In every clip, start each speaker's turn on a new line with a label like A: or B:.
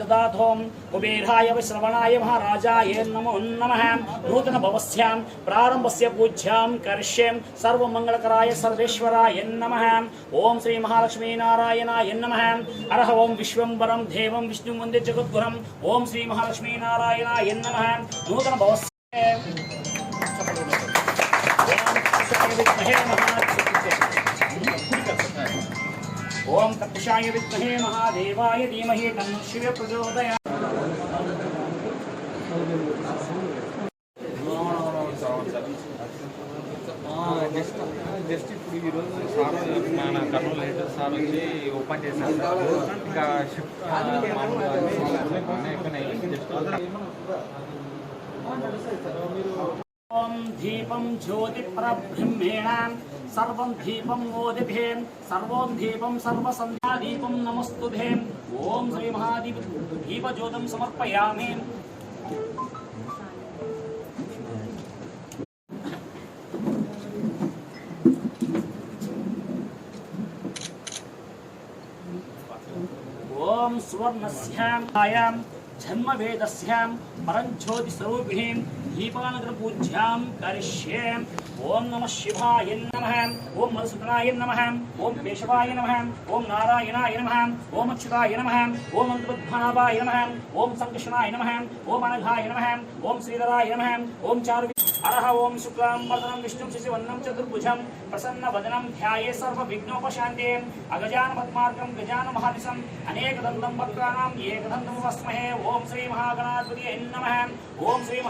A: य ददाथों कुबेराय श्रवणाय महाराजाय नमो नमः। नूतन भवस्यां प्रारम्भस्य पूज्यां करिष्यें सर्वमङ्गलकराय सर्वेश्वराय नमः। ॐ श्री महालक्ष्मी नारायणाय नमः। अरह ॐ विश्वम्बरं देवं विष्णुं वंदे जगद्गुरम् ॐ श्री महालक्ष्मी नारायणाय नमः। नूतन भवस्य ఓం తత్పుషాయ విద్మహే మహాదేవాయ ధీమహి తన్నో శివ ప్రచోదయాత్.
B: జస్ట్ ఇప్పుడు ఈరోజు సార్ మన కర్నూలు లేటర్ సార్ వచ్చి ఓపెన్ చేశారు. సార్ ఇంకా షిఫ్ట్ మామూలుగా జస్ట్
A: ओम दीपम ज्योति परब्रह्मेण सर्वं दीपम मोदिभे सर्वं दीपम सर्वसंध्या दीपम नमस्तुभे ओम श्री महादीप दीप ज्योतम समर्पयामि। ओम सुवर्णस्याम आयाम जन्म वेदस्याम परं ज्योतिस्वरूपिणीं दीपानगर पूज्याम करिष्ये ओम नमः शिवाय नमः ओम मधुसूदनाय नमः ओम केशवाय नमः ओम नारायणाय नमः ओम अक्षताय नमः ओम अंतपद्मनाभाय नमः ओम संकृष्णाय नमः ओम अनघाय नमः ओम श्रीधराय नमः ओम चारु अरह ओम शुक्लां वरदनं विष्णुं शशिवन्नं चतुर्भुजं प्रसन्नवदनं ध्याये सर्व सर्वविघ्नोपशान्ते अगजान पद्मार्गं गजानमहानिशम् अनेकदन्तं वक्त्राणाम् एकदन्तं वस्महे ओम श्री महागणाधिपतये नमः ओम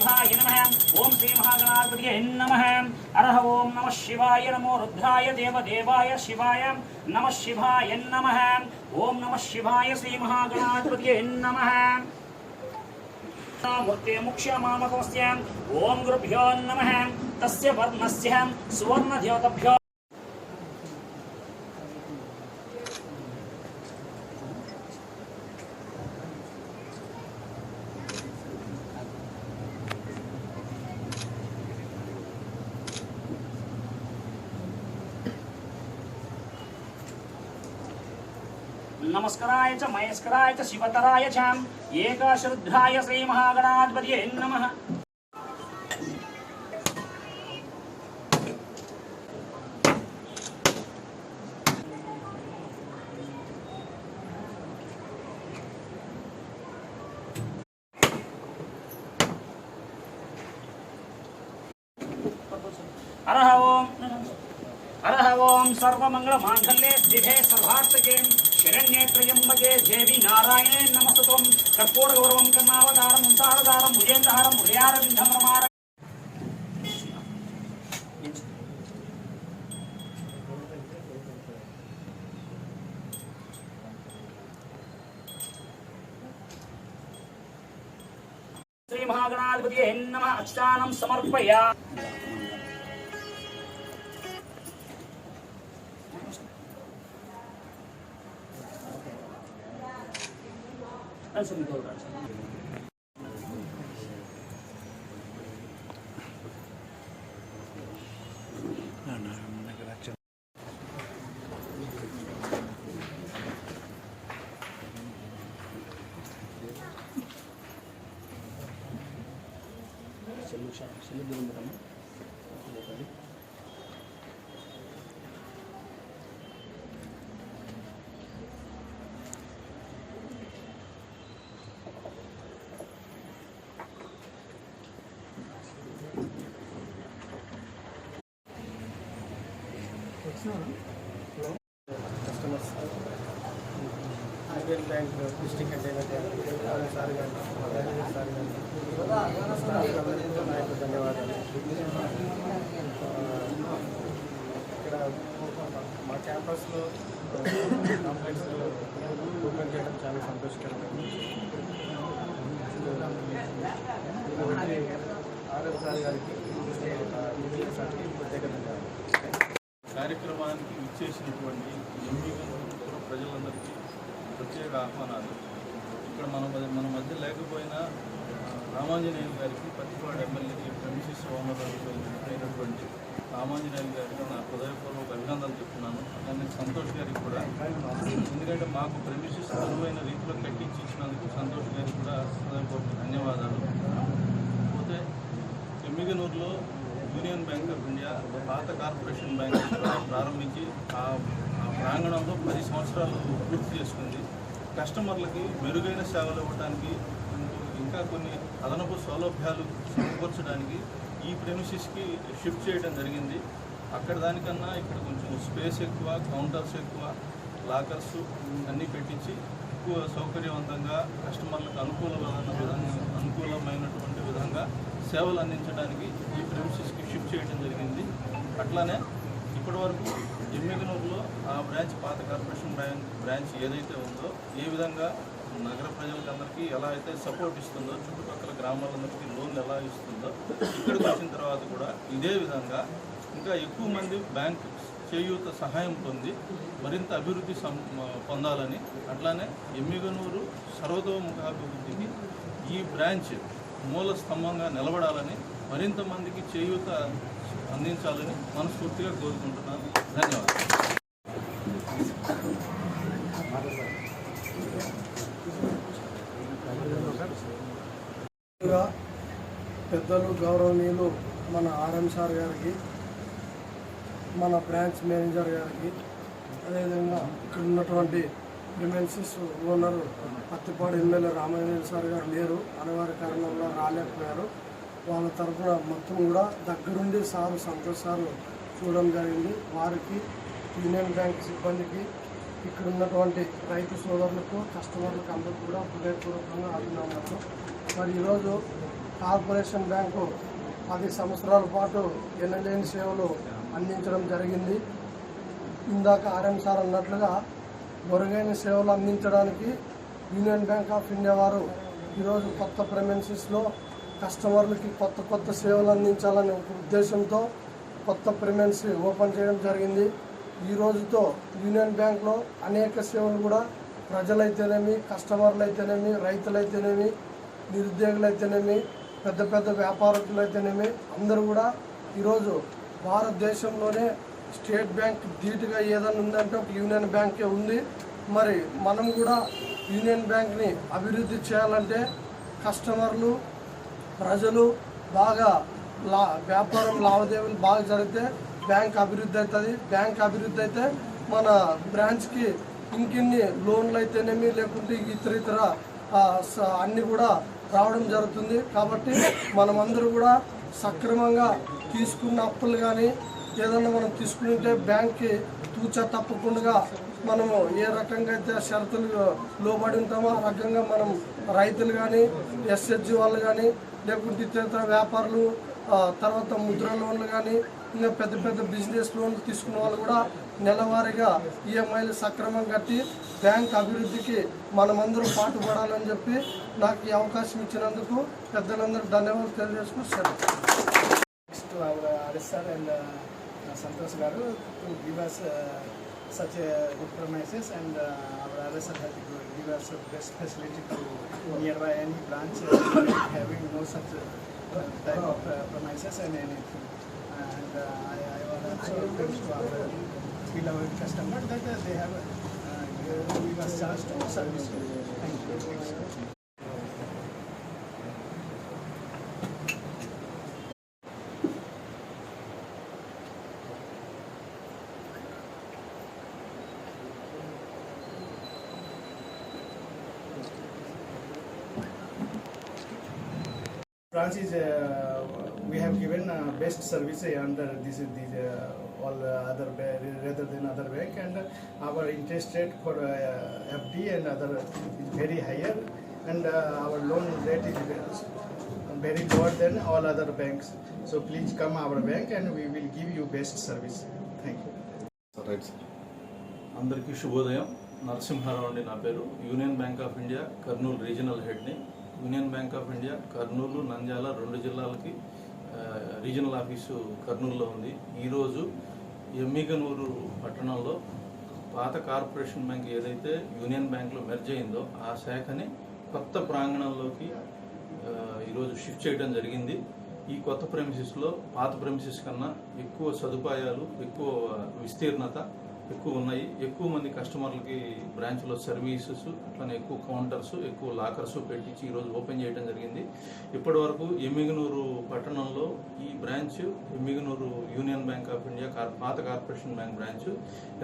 A: शिवाय नमः। ओम श्री महागणाधिपतये नमः। अरह ओम नमः शिवाय नमो रुद्राय देवदेवाय शिवाय नमः शिवाय नमः। ओम नमः शिवाय श्री महागणाधिपतये नमः मूर्ते मुक्ष्यमामकमस्य ओम गुरुभ्यो नमः। तस्य वर्णस्य सुवर्णदेवताभ्यो नमस्काराय च महेश्वराय च शिवतराय च एकाश्रद्धाय श्रीमहागणाधिपतये नमः। हरः ओम हरः ओम सर्वमंगल मांगल्ये शिवे सर्वार्थके। ശരണ്യേത്രയം ഭജേ ദേവി നാരായണേ നമസ്തത്വം കർപ്പൂടഗൗരവം കർണാവതാരം മുന്താളതാരം ഭുജേന്ദ്രഹാരം ഹൃദയാരവിന്ധമാര ശ്രീ മഹാഗണാധിപതിയെ നമ അക്ഷാനം സമർപ്പയാ 한섬이 돌아가죠. కస్టమర్స్ సమర్పయా
C: బ్యాంక్ డిస్ట్రిక్ట్ అంటే సార్ గారు సార్ కానీ స్టాఫ్ అందరికీ నా యొక్క ధన్యవాదాలు ఇక్కడ మా క్యాంపస్లో కంప్లైంట్స్ ఓపెన్ చేయడం చాలా సంతోషకరంగా ఉంది. ఆర్ఎస్ఆర్ గారికి సార్కి ప్రత్యేక ధన్యవాదాలు
D: చేసినటువంటి ఇచ్చేసినటువంటి ప్రజలందరికీ ప్రత్యేక ఆహ్వానాలు. ఇక్కడ మన మన మధ్య లేకపోయినా రామాంజనేయులు గారికి పత్తిపాడు ఎమ్మెల్యేకి ఎంసీ ఓనర్ అయినటువంటి రామాంజనేయులు గారికి నా హృదయపూర్వక అభినందనలు చెప్తున్నాను. అలానే సంతోష్ గారికి కూడా. ఎందుకంటే మాకు ప్రెమిసిస్ అనువైన రీతిలో కట్టించి ఇచ్చినందుకు సంతోష్ గారికి కూడా హృదయపూర్వక ధన్యవాదాలు. పోతే ఎమ్మిగనూరులో యూనియన్ బ్యాంక్ ఆఫ్ ఇండియా పాత కార్పొరేషన్ బ్యాంక్ ప్రారంభించి ఆ ప్రాంగణంలో పది సంవత్సరాలు పూర్తి చేసుకుంది. కస్టమర్లకి మెరుగైన సేవలు ఇవ్వడానికి ఇంకా కొన్ని అదనపు సౌలభ్యాలు సమకూర్చడానికి ఈ ప్రెమిసిస్కి షిఫ్ట్ చేయడం జరిగింది. అక్కడ దానికన్నా ఇక్కడ కొంచెం స్పేస్ ఎక్కువ కౌంటర్స్ ఎక్కువ లాకర్స్ అన్నీ పెట్టించి ఎక్కువ సౌకర్యవంతంగా కస్టమర్లకు అనుకూలమైన విధంగా అనుకూలమైనటువంటి విధంగా సేవలు అందించడానికి ఈ ప్రెమిసెస్కి షిఫ్ట్ చేయడం జరిగింది. అట్లానే ఇప్పటివరకు ఎమ్మిగనూరులో ఆ బ్రాంచ్ పాత కార్పొరేషన్ బ్యాంక్ బ్రాంచ్ ఏదైతే ఉందో ఏ విధంగా నగర ప్రజలకందరికీ ఎలా అయితే సపోర్ట్ ఇస్తుందో చుట్టుపక్కల గ్రామాలందరికీ లోన్లు ఎలా ఇస్తుందో ఇక్కడికి వచ్చిన తర్వాత కూడా ఇదే విధంగా ఇంకా ఎక్కువ మంది బ్యాంక్ చేయూత సహాయం పొంది మరింత అభివృద్ధి సం పొందాలని అట్లానే ఎమ్మిగనూరు సర్వతోముఖాభివృద్ధికి ఈ బ్రాంచ్ మూల స్తంభంగా నిలబడాలని మరింత మందికి చేయూత అందించాలని మనస్ఫూర్తిగా కోరుకుంటున్నాను. ధన్యవాదాలు.
C: పెద్దలు గౌరవనీయులు మన ఆర్ఎం సార్ గారికి మన బ్రాంచ్ మేనేజర్ గారికి అదేవిధంగా ఇక్కడ ఉన్నటువంటి డిమెన్సిస్ ఓనర్ పత్తిపాడు ఎమ్మెల్యే రామాయణ సార్ గారు లేరు. అనివార్య కారణంగా రాలేకపోయారు. వాళ్ళ తరఫున మొత్తం కూడా దగ్గరుండి సారు సంతోష్ సారు చూడడం జరిగింది. వారికి యూనియన్ బ్యాంక్ సిబ్బందికి ఇక్కడ ఉన్నటువంటి రైతు సోదరులకు కస్టమర్లకు అందరికీ కూడా హృదయపూర్వకంగా అభినందనలు. మరి ఈరోజు కార్పొరేషన్ బ్యాంకు పది సంవత్సరాల పాటు ఎనలేని సేవలు అందించడం జరిగింది. ఇందాక ఆర్ఎం సార్ అన్నట్లుగా మెరుగైన సేవలు అందించడానికి యూనియన్ బ్యాంక్ ఆఫ్ ఇండియా వారు ఈరోజు కొత్త ప్రెమెన్సీస్లో కస్టమర్లకి కొత్త కొత్త సేవలు అందించాలనే ఒక ఉద్దేశంతో కొత్త ప్రెమెన్సీ ఓపెన్ చేయడం జరిగింది. ఈ రోజుతో యూనియన్ బ్యాంక్లో అనేక సేవలు కూడా ప్రజలైతేనేమి కస్టమర్లు అయితేనేమి రైతులైతేనేమి నిరుద్యోగులైతేనేమి పెద్ద పెద్ద వ్యాపారస్తులైతేనేమి అందరూ కూడా ఈరోజు భారతదేశంలోనే స్టేట్ బ్యాంక్ ధీటుగా ఏదైనా ఉందంటే ఒక యూనియన్ బ్యాంకే ఉంది. మరి మనం కూడా యూనియన్ బ్యాంక్ని అభివృద్ధి చేయాలంటే కస్టమర్లు ప్రజలు బాగా లా వ్యాపారం లావాదేవీలు బాగా జరిగితే బ్యాంక్ అభివృద్ధి అవుతుంది. బ్యాంక్ అభివృద్ధి అయితే మన బ్రాంచ్కి ఇంకిన్ని లోన్లు అయితేనేమి లేకుంటే ఇతర ఇతర అన్నీ కూడా రావడం జరుగుతుంది. కాబట్టి మనమందరూ కూడా సక్రమంగా తీసుకున్న అప్పులు కానీ ఏదన్నా మనం తీసుకుంటే బ్యాంక్కి తూచా తప్పకుండా మనము ఏ రకంగా అయితే షరతులు లోబడి ఉంటామో ఆ రకంగా మనం రైతులు కానీ ఎస్హెచ్జి వాళ్ళు కానీ లేకుంటే ఇతర వ్యాపారులు తర్వాత ముద్ర లోన్లు కానీ ఇంకా పెద్ద పెద్ద బిజినెస్ లోన్లు తీసుకున్న వాళ్ళు కూడా నెలవారీగా ఈఎంఐలు సక్రమం కట్టి బ్యాంక్ అభివృద్ధికి మనమందరం పాటుపడాలని చెప్పి నాకు ఈ అవకాశం ఇచ్చినందుకు పెద్దలందరూ ధన్యవాదాలు తెలియజేసుకుని
E: సరే. Next our uh, uh, Garu to give us uh, such a good premises and uh, our RSR has give us best facility to nearby any branch uh, having no such uh, type of uh, premises and anything. And uh, I, I want also thanks to our beloved customer that uh, they have uh, give us chance to service. Thank you. Branch is uh, we have given uh, best service uh, under this these uh, all uh, other rather than other bank and uh, our interest rate for uh, FD and other is very higher and uh, our loan rate is very- very lower than all other banks. So please come our bank and we will give you best service. Thank you.
D: Right sir అందరికీ శుభోదయం నరసింహారావు అండి నా పేరు union bank of India Kurnool regional హెడ్ని union bank of India Kurnool Nandyal రెండు జిల్లాలకి regional office కర్నూలులో ఉంది. ఈరోజు ఎమ్మిగనూరు పట్టణంలో పాత కార్పొరేషన్ బ్యాంక్ ఏదైతే యూనియన్ బ్యాంక్లో మెర్జ్ అయిందో ఆ శాఖని కొత్త ప్రాంగణంలోకి ఈరోజు షిఫ్ట్ చేయడం జరిగింది. ఈ కొత్త ప్రెమిసెస్లో పాత ప్రెమిసెస్ కన్నా ఎక్కువ సదుపాయాలు ఎక్కువ విస్తీర్ణత ఎక్కువ ఉన్నాయి. ఎక్కువ మంది కస్టమర్లకి బ్రాంచ్లో సర్వీసెస్ అట్లనే ఎక్కువ కౌంటర్స్ ఎక్కువ లాకర్స్ పెట్టించి ఈరోజు ఓపెన్ చేయడం జరిగింది. ఇప్పటి వరకు ఎమ్మిగనూరు పట్టణంలో ఈ branch Yemmiganur union bank of India car పాత కార్పొరేషన్ బ్యాంక్ బ్రాంచ్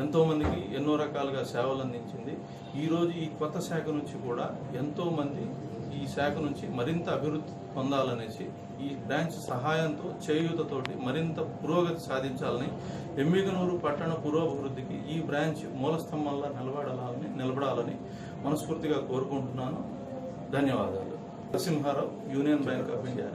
D: ఎంతో మందికి ఎన్నో రకాలుగా సేవలు అందించింది. ఈరోజు ఈ కొత్త శాఖ నుంచి కూడా ఎంతోమంది ఈ శాఖ నుంచి మరింత అభివృద్ధి పొందాలనేసి ఈ బ్రాంచ్ సహాయంతో చేయూతతోటి మరింత పురోగతి సాధించాలని ఎమ్మిగనూరు పట్టణ పురోభివృద్ధికి ఈ బ్రాంచ్ మూలస్తంభంలా నిలబడాలని నిలబడాలని మనస్ఫూర్తిగా కోరుకుంటున్నాను. ధన్యవాదాలు. Narasimharao union bank of India